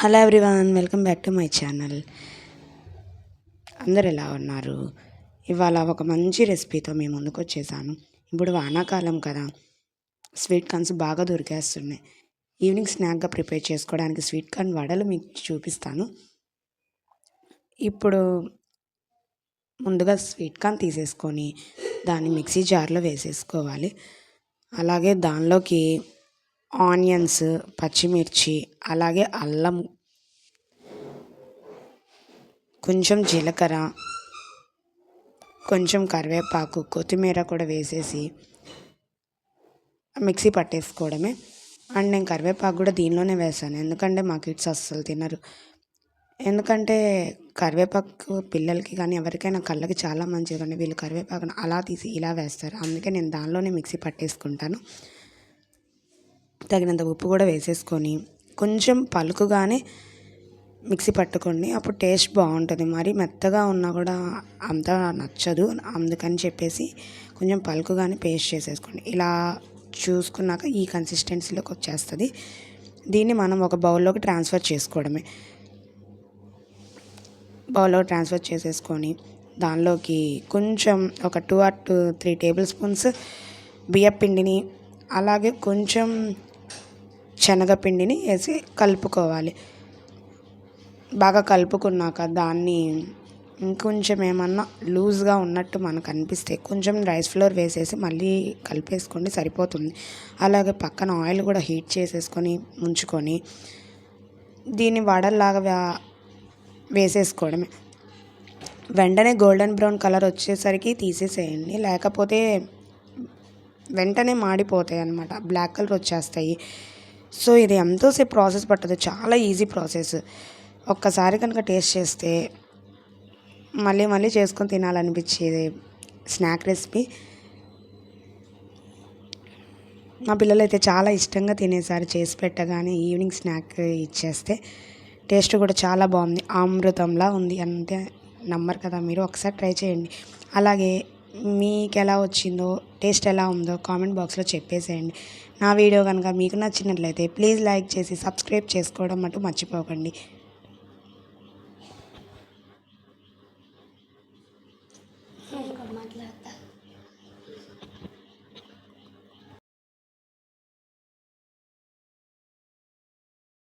Hello everyone welcome back to my channel అందరు ఎలా ఉన్నారు? ఇవాళ ఒక మంచి రెసిపీతో మేము ముందుకు వచ్చేసాను. ఇప్పుడు వానాకాలం కదా. స్వీట్ కార్న్స్ బాగా దొరికేస్తున్నాయి. ఈవినింగ్ స్నాక్గా ప్రిపేర్ చేసుకోవడానికి స్వీట్ కార్న్ వడలు మీకు చూపిస్తాను. ఇప్పుడు ముందుగా స్వీట్ కార్న్ తీసేసుకొని దాన్ని మిక్సీ జార్లో వేసేసుకోవాలి. అలాగే దానిలోకి ఆనియన్స్ పచ్చిమిర్చి అలాగే అల్లం కొంచెం జీలకర్ర కొంచెం కరివేపాకు కొత్తిమీర కూడా వేసేసి మిక్సీ పట్టేసుకోవడమే. అండ్ నేను కరివేపాకు కూడా దీనిలోనే వేసాను. ఎందుకంటే మా కిడ్స్ అస్సలు తినరు. ఎందుకంటే కరివేపాకు పిల్లలకి కానీ ఎవరికైనా కళ్ళకి చాలా మంచిది కానీ వీళ్ళు కరివేపాకును అలా తీసి ఇలా వేస్తారు. అందుకే నేను దానిలోనే మిక్సీ పట్టేసుకుంటాను. తగినంత ఉప్పు కూడా వేసేసుకొని కొంచెం పలుకుగానే మిక్సీ పట్టుకోండి. అప్పుడు టేస్ట్ బాగుంటుంది. మరి మెత్తగా ఉన్నా కూడా అంత నచ్చదు. అందుకని చెప్పేసి కొంచెం పలుకుగానే పేస్ట్ చేసేసుకోండి. ఇలా చూసుకున్నాక ఈ కన్సిస్టెన్సీలోకి వచ్చేస్తుంది. దీన్ని మనం ఒక బౌల్లోకి ట్రాన్స్ఫర్ చేసుకోవడమే. బౌల్లో ట్రాన్స్ఫర్ చేసేసుకొని దానిలోకి కొంచెం ఒక two or two three tablespoons బియ్యపిండిని అలాగే కొంచెం శనగపిండిని వేసి కలుపుకోవాలి. బాగా కలుపుకున్నాక దాన్ని ఇంకొంచెం ఏమన్నా లూజ్గా ఉన్నట్టు మనకు అనిపిస్తే కొంచెం రైస్ ఫ్లోర్ వేసేసి మళ్ళీ కలిపేసుకోండి సరిపోతుంది. అలాగే పక్కన ఆయిల్ కూడా హీట్ చేసేసుకొని ఉంచుకొని దీన్ని వడల్లాగా వేసేసుకోవడమే. వెంటనే గోల్డెన్ బ్రౌన్ కలర్ వచ్చేసరికి తీసేసేయండి. లేకపోతే వెంటనే మాడిపోతాయి అన్నమాట బ్లాక్ కలర్ వచ్చేస్తాయి. సో ఇది ఎంతోసేపు ప్రాసెస్ పట్టదు. చాలా ఈజీ ప్రాసెస్. ఒక్కసారి కనుక టేస్ట్ చేస్తే మళ్ళీ మళ్ళీ చేసుకొని తినాలనిపించేది స్నాక్ రెసిపీ. మా పిల్లలు అయితే చాలా ఇష్టంగా తినేసారు. చేసి పెట్టగానే ఈవినింగ్ స్నాక్ ఇచ్చేస్తే. టేస్ట్ కూడా చాలా బాగుంది. అమృతంలా ఉంది అంటే నమ్మరు కదా మీరు. ఒకసారి ట్రై చేయండి. అలాగే మీకు ఎలా వచ్చిందో టేస్ట్ ఎలా ఉందో కామెంట్ బాక్స్లో చెప్పేసేయండి. నా వీడియో కనుక మీకు నచ్చినట్లయితే ప్లీజ్ లైక్ చేసి సబ్స్క్రైబ్ చేసుకోవడం మటు మర్చిపోకండి.